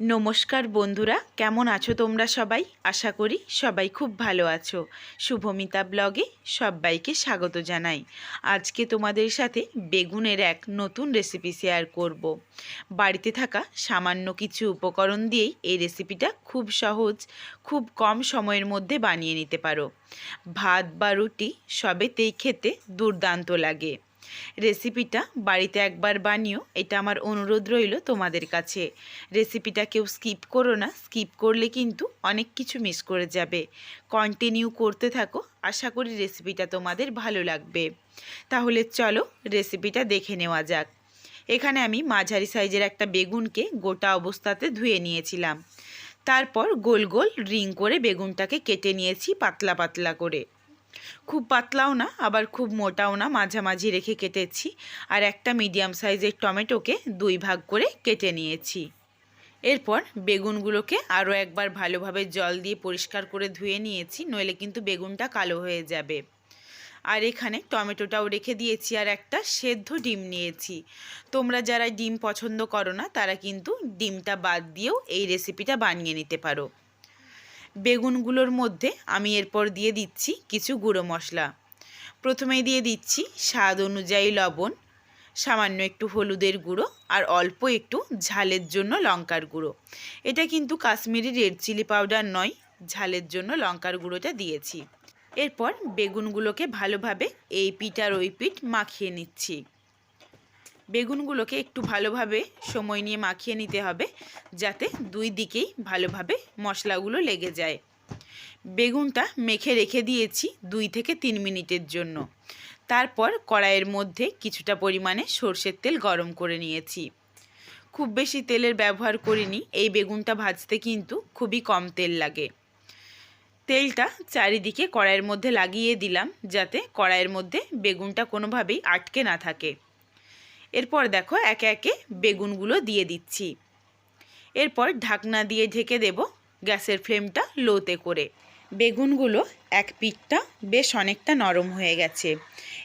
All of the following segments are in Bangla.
নমস্কার বন্ধুরা, কেমন আছো তোমরা সবাই? আশা করি সবাই খুব ভালো আছো। শুভমিতা ব্লগে সবাইকে স্বাগত জানাই। আজকে তোমাদের সাথে বেগুনের এক নতুন রেসিপি শেয়ার করব। বাড়িতে থাকা সামান্য কিছু উপকরণ দিয়েই এই রেসিপিটা খুব সহজ, খুব কম সময়ের মধ্যে বানিয়ে নিতে পারো। ভাত বা রুটি সবেতেই খেতে দুর্দান্ত লাগে। রেসিপিটা বাড়িতে একবার বানিও, এটা আমার অনুরোধ রইল তোমাদের কাছে। রেসিপিটা কেউ স্কিপ করো না, স্কিপ করলে কিন্তু অনেক কিছু মিস করে যাবে। কন্টিনিউ করতে থাকো, আশা করি রেসিপিটা তোমাদের ভালো লাগবে। তাহলে চলো রেসিপিটা দেখে নেওয়া যাক। এখানে আমি মাঝারি সাইজের একটা বেগুনকে গোটা অবস্থাতে ধুয়ে নিয়েছিলাম। তারপর গোল গোল রিং করে বেগুনটাকে কেটে নিয়েছি পাতলা পাতলা করে। খুব পাতলাও না, আবার খুব মোটাও না, মাঝামাঝি রেখে কেটেছি। আর একটা মিডিয়াম সাইজের টমেটোকে দুই ভাগ করে কেটে নিয়েছি। এরপর বেগুনগুলোকে আরও একবার ভালোভাবে জল দিয়ে পরিষ্কার করে ধুয়ে নিয়েছি, নইলে কিন্তু বেগুনটা কালো হয়ে যাবে। আর এখানে টমেটোটাও রেখে দিয়েছি, আর একটা সেদ্ধ ডিম নিয়েছি। তোমরা যারা ডিম পছন্দ করো না, তারা কিন্তু ডিমটা বাদ দিয়েও এই রেসিপিটা বানিয়ে নিতে পারো। বেগুনগুলোর মধ্যে আমি এরপর দিয়ে দিচ্ছি কিছু গুঁড়ো মশলা। প্রথমেই দিয়ে দিচ্ছি স্বাদ অনুযায়ী লবণ, সামান্য একটু হলুদের গুঁড়ো আর অল্প একটু ঝালের জন্য লঙ্কার গুঁড়ো। এটা কিন্তু কাশ্মীরি রেড চিলি পাউডার নয়, ঝালের জন্য লঙ্কার গুঁড়োটা দিয়েছি। এরপর বেগুনগুলোকে ভালোভাবে এই পিঠ আর ওই পিঠ মাখিয়ে নিচ্ছি। বেগুনগুলোকে একটু ভালোভাবে সময় নিয়ে মাখিয়ে নিতে হবে, যাতে দুই দিকেই ভালোভাবে মশলাগুলো লেগে যায়। বেগুনটা মেখে রেখে দিয়েছি দুই থেকে তিন মিনিটের জন্য। তারপর কড়াইয়ের মধ্যে কিছুটা পরিমাণে সর্ষের তেল গরম করে নিয়েছি। খুব বেশি তেলের ব্যবহার করিনি, এই বেগুনটা ভাজতে কিন্তু খুবই কম তেল লাগে। তেলটা চারিদিকে কড়াইয়ের মধ্যে লাগিয়ে দিলাম, যাতে কড়াইয়ের মধ্যে বেগুনটা কোনোভাবেই আটকে না থাকে। এরপর দেখো একে একে বেগুনগুলো দিয়ে দিচ্ছি। এরপর ঢাকনা দিয়ে ঢেকে দেব গ্যাসের ফ্লেমটা লোতে করে। বেগুনগুলো এক পিঠটা বেশ অনেকটা নরম হয়ে গেছে।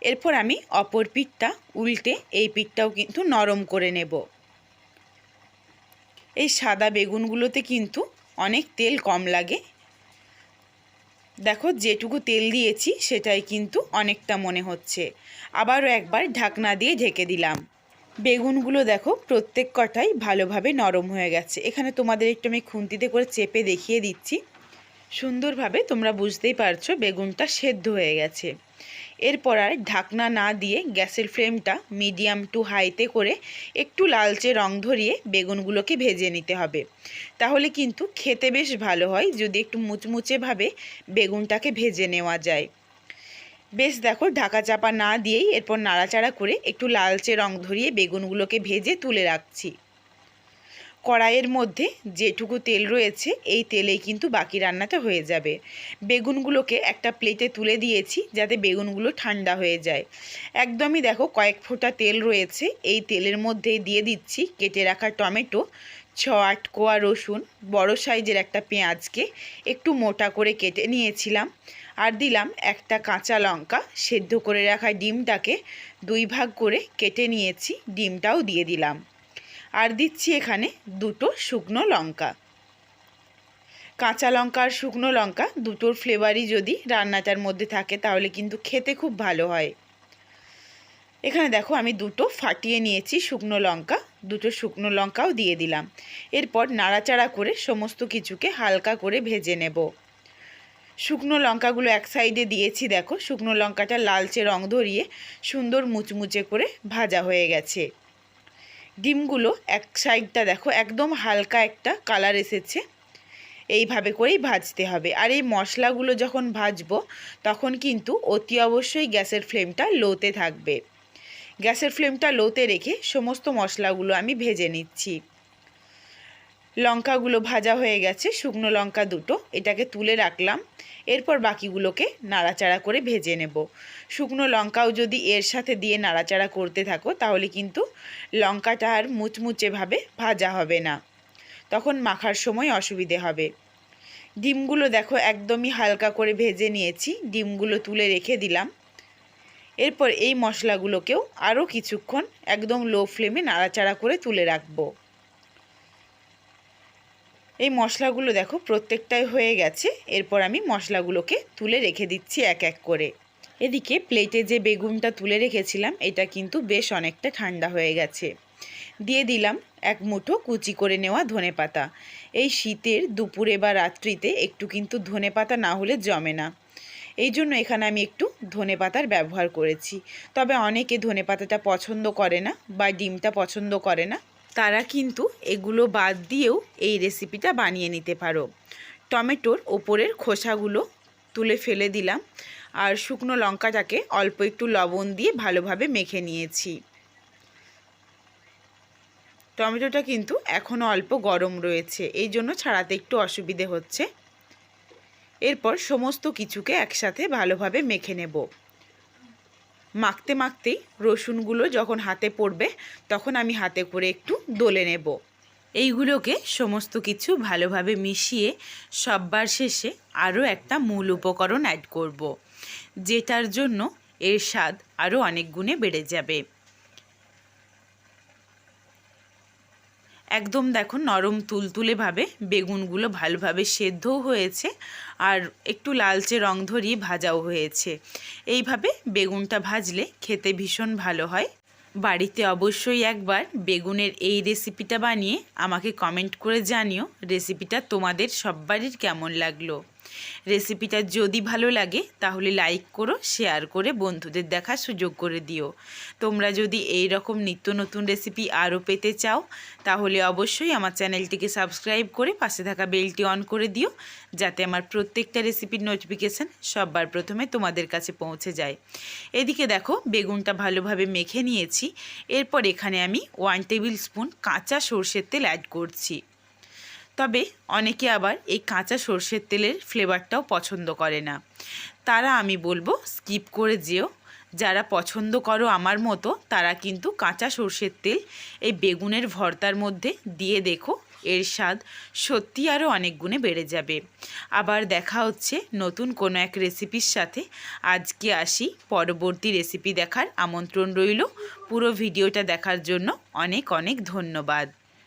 এরপর আমি অপর পিঠটা উল্টে এই পিঠটাও কিন্তু নরম করে নেব। এই সাদা বেগুনগুলোতে কিন্তু অনেক তেল কম লাগে দেখো, যেটুকু তেল দিয়েছি, সেটাই কিন্তু অনেকটা মনে হচ্ছে। আবারও একবার ঢাকনা দিয়ে ঢেকে দিলাম। বেগুনগুলো দেখো, প্রত্যেক কটাই ভালোভাবে নরম হয়ে গেছে। এখানে তোমাদের একটু আমি খুন্তিতে করে চেপে দেখিয়ে দিচ্ছি। সুন্দরভাবে তোমরা বুঝতেই পারছ বেগুনটা সেদ্ধ হয়ে গেছে। এরপর আর ঢাকনা না দিয়ে গ্যাসের ফ্লেমটা মিডিয়াম টু হাইতে করে একটু লালচে রং ধরিয়ে বেগুনগুলোকে ভেজে নিতে হবে। তাহলে কিন্তু খেতে বেশ ভালো হয় যদি একটু মুচমুচেভাবে বেগুনটাকে ভেজে নেওয়া যায়। বেশ দেখো ঢাকা চাপা না দিয়েই এরপর নাড়াচাড়া করে একটু লালচে রং ধরিয়ে বেগুনগুলোকে ভেজে তুলে রাখছি। কড়াইয়ের মধ্যে যেটুকু তেল রয়েছে, এই তেলেই কিন্তু বাকি রান্নাটা হয়ে যাবে। বেগুনগুলোকে একটা প্লেটে তুলে দিয়েছি যাতে বেগুনগুলো ঠান্ডা হয়ে যায়। একদমই দেখো কয়েক ফোঁটা তেল রয়েছে, এই তেলের মধ্যে দিয়ে দিচ্ছি কেটে রাখা টমেটো ছ আট কোয়া রসুন, বড় সাইজের একটা পেঁয়াজকে একটু মোটা করে কেটে নিয়েছিলাম আর দিলাম একটা কাঁচা লঙ্কা, সেদ্ধ করে রাখা ডিমটাকে দুই ভাগ করে কেটে নিয়েছি, ডিমটাও দিয়ে দিলাম। আর দিচ্ছি এখানে দুটো শুকনো লঙ্কা। কাঁচা লঙ্কা আর শুকনো লঙ্কা দুটোর ফ্লেভারই যদি রান্নাটার মধ্যে থাকে তাহলে কিন্তু খেতে খুব ভালো হয়। এখানে দেখো আমি দুটো ফাটিয়ে নিয়েছি শুকনো লঙ্কা, দুটো শুকনো লঙ্কাও দিয়ে দিলাম। এরপর নাড়াচাড়া করে সমস্ত কিছুকে হালকা করে ভেজে নেব। শুকনো লঙ্কাগুলো এক সাইডে দিয়েছি দেখো, শুকনো লঙ্কাটা লালচে রং ধরিয়ে সুন্দর মুচমুচে করে ভাজা হয়ে গেছে। ডিমগুলো এক সাইডটা দেখো, একদম হালকা একটা কালার এসেছে। এইভাবে করেই ভাজতে হবে। আর এই মশলাগুলো যখন ভাজবো, তখন কিন্তু অতি অবশ্যই গ্যাসের ফ্লেমটা লোতে থাকবে। গ্যাসের ফ্লেমটা লোতে রেখে সমস্ত মশলাগুলো আমি ভেজে নিচ্ছি। লঙ্কাগুলো ভাজা হয়ে গেছে, শুকনো লঙ্কা দুটো, এটাকে তুলে রাখলাম। এরপর বাকিগুলোকে নাড়াচাড়া করে ভেজে নেব। শুকনো লঙ্কাও যদি এর সাথে দিয়ে নাড়াচাড়া করতে থাকো, তাহলে কিন্তু লঙ্কাটা আর মুচমুচেভাবে ভাজা হবে না। তখন মাখার সময় অসুবিধে হবে। ডিমগুলো দেখো একদমই হালকা করে ভেজে নিয়েছি, ডিমগুলো তুলে রেখে দিলাম। এরপর এই মশলাগুলোকেও আরও কিছুক্ষণ একদম লো ফ্লেমে নাড়াচাড়া করে তুলে রাখব। এই মশলাগুলো দেখো, প্রত্যেকটাই হয়ে গেছে। এরপর আমি মশলাগুলোকে তুলে রেখে দিচ্ছি এক এক করে। এদিকে প্লেটে যে বেগুনটা তুলে রেখেছিলাম, এটা কিন্তু বেশ অনেকটা ঠান্ডা হয়ে গেছে। দিয়ে দিলাম এক মুঠো কুচি করে নেওয়া ধনে পাতা। এই শীতের দুপুরে বা রাত্রিতে একটু কিন্তু ধনে পাতা না হলে জমে না। এই জন্য এখানে আমি একটু ধনে পাতার ব্যবহার করেছি। তবে অনেকে ধনে পাতাটা পছন্দ করে না বা ডিমটা পছন্দ করে না। তারা কিন্তু এগুলো বাদ দিয়েও এই রেসিপিটা বানিয়ে নিতে পারো। টমেটোর ওপরের খোসাগুলো তুলে ফেলে দিলাম আর শুকনো লঙ্কাটাকে অল্প একটু লবণ দিয়ে ভালোভাবে মেখে নিয়েছি। টমেটোটা কিন্তু এখনও অল্প গরম রয়েছে, এই জন্য ছাড়াতে একটু অসুবিধে হচ্ছে। এরপর সমস্ত কিছুকে একসাথে ভালোভাবে মেখে নেব। মাখতে মাখতেই রসুনগুলো যখন হাতে পড়বে, তখন আমি হাতে করে একটু দোলে নেব এইগুলোকে সমস্ত কিছু ভালোভাবে মিশিয়ে সববার শেষে আরও একটা মূল উপকরণ অ্যাড করব। যেটার জন্য এর স্বাদ আরও অনেক গুণে বেড়ে যাবে একদম দেখো নরম তুলতুলেভাবে বেগুনগুলো ভালোভাবে সেদ্ধও হয়েছে আর একটু লালচে রং ধরিয়ে ভাজাও হয়েছে। এইভাবে বেগুনটা ভাজলে খেতে ভীষণ ভালো হয়। বাড়িতে অবশ্যই একবার বেগুনের এই রেসিপিটা বানিয়ে আমাকে কমেন্ট করে জানিও, রেসিপিটা তোমাদের সববারই কেমন লাগল। রেসিপিটা যদি ভালো লাগে, তাহলে লাইক করো শেয়ার করে বন্ধুদের দেখার সুযোগ করে দিও। তোমরা যদি এই রকম নিত্য নতুন রেসিপি আরও পেতে চাও, তাহলে অবশ্যই আমার চ্যানেলটিকে সাবস্ক্রাইব করে পাশে থাকা বেলটি অন করে দিও, যাতে আমার প্রত্যেকটা রেসিপির নোটিফিকেশান সববার প্রথমে তোমাদের কাছে পৌঁছে যায়। এদিকে দেখো, বেগুনটা ভালোভাবে মেখে নিয়েছি। এরপর এখানে আমি ওয়ান টেবিল স্পুন কাঁচা সর্ষের তেল অ্যাড করছি। তবে অনেকে আবার এই কাঁচা সর্ষের তেলের ফ্লেভারটাও পছন্দ করে না। তারা আমি বলব স্কিপ করে যেও। যারা পছন্দ করো আমার মতো, তারা কিন্তু কাঁচা সর্ষের তেল এই বেগুনের ভর্তার মধ্যে দিয়ে দেখো, এর স্বাদ সত্যি আরও অনেক গুণে বেড়ে যাবে। আবার দেখা হচ্ছে নতুন কোনো এক রেসিপির সাথে। আজকে আসি পরবর্তী রেসিপি দেখার আমন্ত্রণ রইল। পুরো ভিডিওটা দেখার জন্য অনেক অনেক ধন্যবাদ।